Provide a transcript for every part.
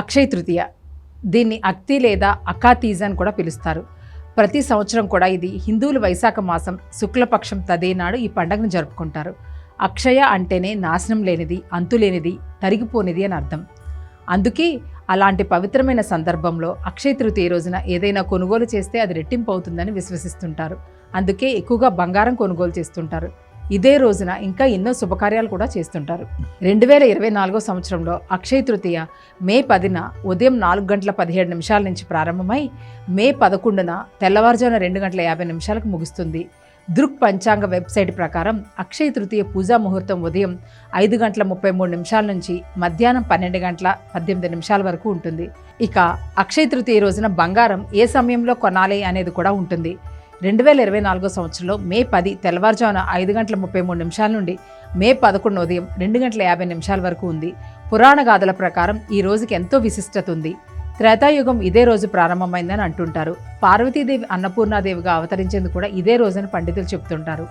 అక్షయ తృతీయ. దీన్ని అక్తి లేదా అకాతీజ్ అని కూడా పిలుస్తారు. ప్రతి సంవత్సరం కూడా ఇది హిందువులు వైశాఖ మాసం శుక్లపక్షం తదే నాడు ఈ పండుగను జరుపుకుంటారు. అక్షయ అంటేనే నాశనం లేనిది అంతులేనిది తరిగిపోనిది అని అర్థం. అందుకే అలాంటి పవిత్రమైన సందర్భంలో అక్షయ తృతీయ రోజున ఏదైనా కొనుగోలు చేస్తే అది రెట్టింపు అవుతుందని విశ్వసిస్తుంటారు. అందుకే ఎక్కువగా బంగారం కొనుగోలు చేస్తుంటారు. ఇదే రోజున ఇంకా ఎన్నో శుభకార్యాలు కూడా చేస్తుంటారు. రెండు వేల ఇరవై నాలుగో సంవత్సరంలో అక్షయ తృతీయ మే పదిన ఉదయం నాలుగు గంటల పదిహేడు నిమిషాల నుంచి ప్రారంభమై మే పదకొండున తెల్లవారుజామున రెండు గంటల యాభై నిమిషాలకు ముగుస్తుంది. దృక్ పంచాంగ వెబ్సైట్ ప్రకారం అక్షయ తృతీయ పూజా ముహూర్తం ఉదయం ఐదు గంటల ముప్పై మూడు నిమిషాల నుంచి మధ్యాహ్నం పన్నెండు గంటల పద్దెనిమిది నిమిషాల వరకు ఉంటుంది. ఇక అక్షయ తృతీయ రోజున బంగారం ఏ సమయంలో కొనాలి అనేది కూడా ఉంటుంది. రెండు వేల ఇరవై నాలుగో సంవత్సరంలో మే పది తెల్లవారుజామున ఐదు గంటల ముప్పై మూడు నిమిషాల నుండి మే పదకొండు ఉదయం రెండు గంటల యాభై నిమిషాల వరకు ఉంది. పురాణ గాథల ప్రకారం ఈ రోజుకి ఎంతో విశిష్టత ఉంది. త్రేతాయుగం ఇదే రోజు ప్రారంభమైందని అంటుంటారు. పార్వతీదేవి అన్నపూర్ణాదేవిగా అవతరించేందుకు కూడా ఇదే రోజని పండితులు చెబుతుంటారు.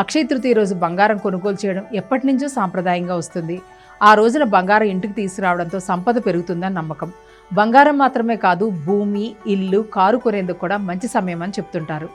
అక్షయ తృతీయ రోజు బంగారం కొనుగోలు చేయడం ఎప్పటి నుంచో సాంప్రదాయంగా వస్తుంది. ఆ రోజున బంగారం ఇంటికి తీసుకురావడంతో సంపద పెరుగుతుందని నమ్మకం. బంగారం మాత్రమే కాదు భూమి ఇల్లు కారు కొనేందుకు కూడా మంచి సమయం అని చెప్తుంటారు.